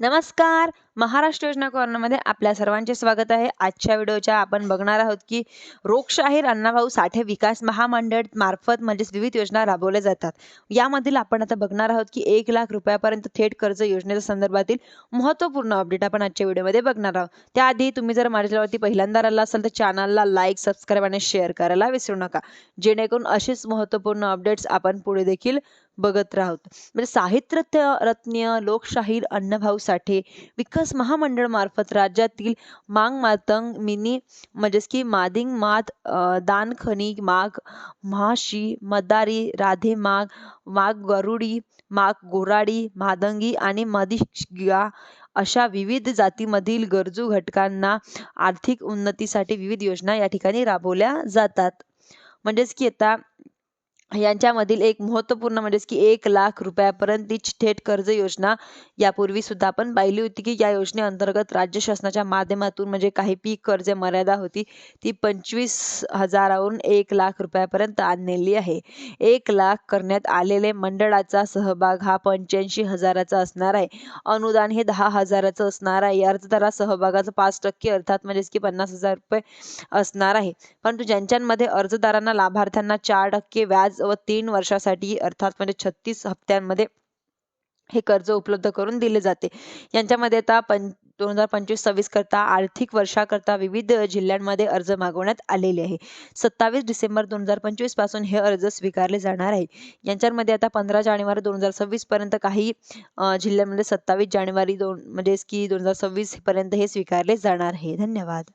नमस्कार. महाराष्ट्र योजना कॉर्नरमध्ये आपल्या सर्वांचे स्वागत आहे. आजच्या व्हिडिओच्या आपण बघणार आहोत की रोगशाहीर अण्णाभाऊ साठे विकास महामंडळ मार्फत म्हणजेच विविध योजना राबवल्या जातात. यामधील आपण आता बघणार आहोत की एक लाख रुपयापर्यंत थेट कर्ज योजनेच्या संदर्भातील महत्त्वपूर्ण अपडेट आपण आजच्या व्हिडिओमध्ये बघणार आहोत. त्याआधी तुम्ही जर माझ्यावरती पहिल्यांदा आला असाल तर चॅनलला लाईक सबस्क्राईब आणि शेअर करायला विसरू नका. जेणेकरून असेच महत्त्वपूर्ण अपडेट्स आपण पुढे देखील बघत राहतो. म्हणजे साहित्य रत्न लोकशाहीर अण्णाभाऊ साठे विकास महामंडळ मार्फत राज्यातील मांग मातंग मिनी म्हणजेच की मादिंग मात दानखनी माग म्हाशी मदारी राधे माग माग गरुडी माग गोराडी मादंगी आणि मदिगा अशा विविध जातीमधील गरजू घटकांना आर्थिक उन्नतीसाठी विविध योजना या ठिकाणी राबवल्या जातात. म्हणजेच की आता यांच्यामधील एक महत्त्वपूर्ण म्हणजेच की एक लाख रुपयापर्यंतची थेट कर्ज योजना यापूर्वी सुद्धा आपण पाहिली होती की या योजनेअंतर्गत राज्य शासनाच्या माध्यमातून म्हणजे काही पीक कर्ज मर्यादा होती ती पंचवीस हजारावरून एक लाख रुपयापर्यंत आणलेली आहे. एक लाख करण्यात आलेले मंडळाचा सहभाग हा पंच्याऐंशी हजाराचा असणार आहे. अनुदान हे दहा हजाराचं असणार आहे. अर्जदारा सहभागाचं पाच टक्के अर्थात म्हणजेच की पन्नास हजार रुपये असणार आहे. परंतु ज्यांच्यामध्ये अर्जदारांना लाभार्थ्यांना चार टक्के व्याज व तीन वर्षासाठी अर्थात म्हणजे छत्तीस हप्त्यांमध्ये हे कर्ज उपलब्ध करून दिले जाते. यांच्यामध्ये आता पं दोन हजार पंचवीस सव्वीस करता आर्थिक वर्षाकरता विविध जिल्ह्यांमध्ये अर्ज मागवण्यात आलेले आहे. सत्तावीस डिसेंबर दोन हजार पंचवीसपासून हे अर्ज स्वीकारले जाणार आहे. यांच्यामध्ये आता पंधरा जानेवारी दोन हजार सव्वीस पर्यंत काही जिल्ह्यांमध्ये सत्तावीस जानेवारी दोन म्हणजे की दोन हजार सव्वीस पर्यंत हे स्वीकारले जाणार आहे. धन्यवाद.